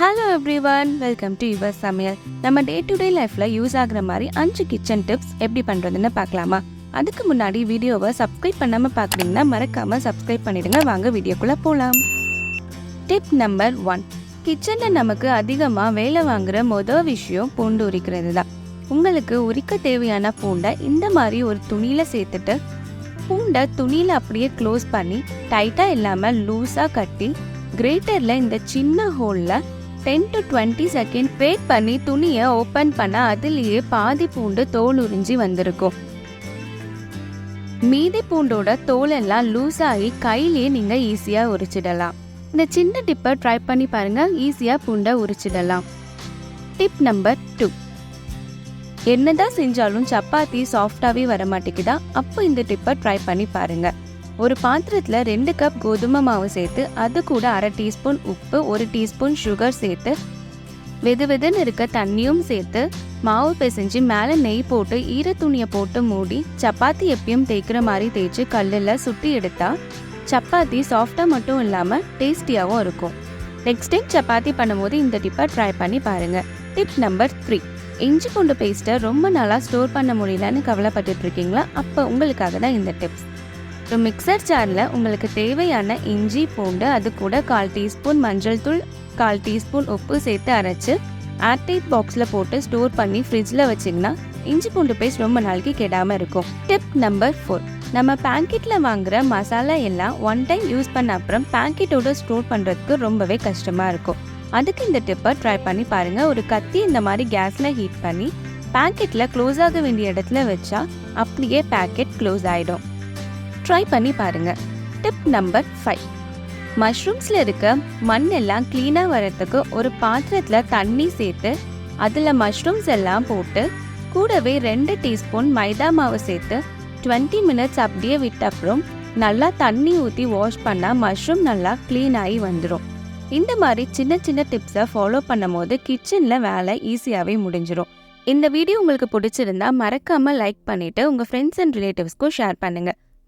Hello everyone welcome to your சமையல் நம்ம day to day லைஃப்ல யூஸ் ஆகுற மாதிரி அஞ்சு கிச்சன் டிப்ஸ் எப்படி பண்றதுன்னு பார்க்கலாமா? அதுக்கு முன்னாடி வீடியோவை சப்ஸ்கிரைப் பண்ணாம பார்க்குறீங்கன்னா மறக்காம சப்ஸ்கிரைப் பண்ணிடுங்க. வாங்க வீடியோக்குள்ள போலாம். டிப் நம்பர் ஒன் கிச்சனில் நமக்கு அதிகமாக வேலை வாங்குற மொதல் விஷயம் பூண்டு உரிக்கிறது தான். உங்களுக்கு உரிக்க தேவையான பூண்டை இந்த மாதிரி ஒரு துணியில் சேர்த்துட்டு பூண்டை துணியில் அப்படியே க்ளோஸ் பண்ணி டைட்டாக இல்லாமல் லூஸாக கட்டி கிரேட்டரில் இந்த சின்ன ஹோலில் ten to twenty second wait பண்ணி துணியை ஓப்பன் பண்ண அதுலேயே பாதி பூண்டு தோல் உறிஞ்சி வந்திருக்கும். மீதி பூண்டோட தோலெல்லாம் லூஸ் ஆகி கையிலேயே நீங்கள் ஈஸியாக உரிச்சிடலாம். இந்த சின்ன டிப்பை ட்ரை பண்ணி பாருங்கள் ஈஸியாக பூண்டை உரிச்சிடலாம். டிப் நம்பர் டூ என்னதான் செஞ்சாலும் சப்பாத்தி சாஃப்டாகவே வர மாட்டேங்குதா? அப்போ இந்த டிப்பை ட்ரை பண்ணி பாருங்கள் ஒரு பாத்திரத்தில் ரெண்டு கப் கோதுமை மாவு சேர்த்து அது கூட அரை டீஸ்பூன் உப்பு ஒரு டீஸ்பூன் சுகர் சேர்த்து வெது வெதுன்னு இருக்க தண்ணியும் சேர்த்து மாவு பிசைஞ்சு மேலே நெய் போட்டு ஈர துணியை போட்டு மூடி சப்பாத்தி எப்பயும் தேய்க்கிற மாதிரி தேய்ச்சி கல்லில் சுட்டி எடுத்தா சப்பாத்தி சாஃப்டாக மட்டும் இல்லாமல் டேஸ்டியாகவும் இருக்கும். நெக்ஸ்ட் டைம் சப்பாத்தி பண்ணும்போது இந்த டிப்பை ட்ரை பண்ணி பாருங்கள் டிப் நம்பர் த்ரீ இஞ்சி பூண்டு பேஸ்ட்டை ரொம்ப நாளாக ஸ்டோர் பண்ண முடியலன்னு கவலைப்பட்டுட்டு இருக்கீங்களா? அப்போ உங்களுக்காக தான் இந்த டிப்ஸ் ஸோ மிக்சர் ஜாரில் உங்களுக்கு தேவையான இஞ்சி பூண்டு அது கூட கால் டீஸ்பூன் மஞ்சள் தூள் கால் டீஸ்பூன் உப்பு சேர்த்து அரைச்சி ஏர்டைட் பாக்ஸில் போட்டு ஸ்டோர் பண்ணி ஃப்ரிட்ஜில் வச்சிங்கன்னா இஞ்சி பூண்டு பேஸ்ட் ரொம்ப நாளைக்கு கெடாமல் இருக்கும். டிப் நம்பர் ஃபோர் நம்ம பேக்கெட்டில் வாங்குற மசாலா எல்லாம் ஒன் டைம் யூஸ் பண்ண அப்புறம் பேக்கெட்டோட ஸ்டோர் பண்ணுறதுக்கு ரொம்பவே கஷ்டமாக இருக்கும். அதுக்கு இந்த டிப்பை ட்ரை பண்ணி பாருங்கள் ஒரு கத்தி இந்த மாதிரி கேஸில் ஹீட் பண்ணி பேக்கெட்டில் க்ளோஸ் ஆக வேண்டிய இடத்துல வச்சா அப்படியே பேக்கெட் க்ளோஸ் ஆகிடும் ட்ரை பண்ணி பாருங்க. டிப் நம்பர் ஃபைவ் மஷ்ரூம்ஸில் இருக்க மண் எல்லாம் க்ளீனாக வரத்துக்கு ஒரு பாத்திரத்தில் தண்ணி சேர்த்து அதில் மஷ்ரூம்ஸ் எல்லாம் போட்டு கூடவே ரெண்டு டீஸ்பூன் மைதா மாவு சேர்த்து டுவெண்ட்டி மினிட்ஸ் அப்படியே விட்ட அப்புறம் நல்லா தண்ணி ஊற்றி வாஷ் பண்ணால் மஷ்ரூம் நல்லா க்ளீன் ஆகி வந்துடும் இந்த மாதிரி சின்ன சின்ன டிப்ஸை ஃபாலோ பண்ணும் போது கிச்சனில் வேலை ஈஸியாகவே முடிஞ்சிடும் இந்த வீடியோ உங்களுக்கு பிடிச்சிருந்தா மறக்காமல் லைக் பண்ணிவிட்டு உங்கள் ஃப்ரெண்ட்ஸ் அண்ட் ரிலேட்டிவ்ஸ்க்கும் ஷேர் பண்ணுங்கள்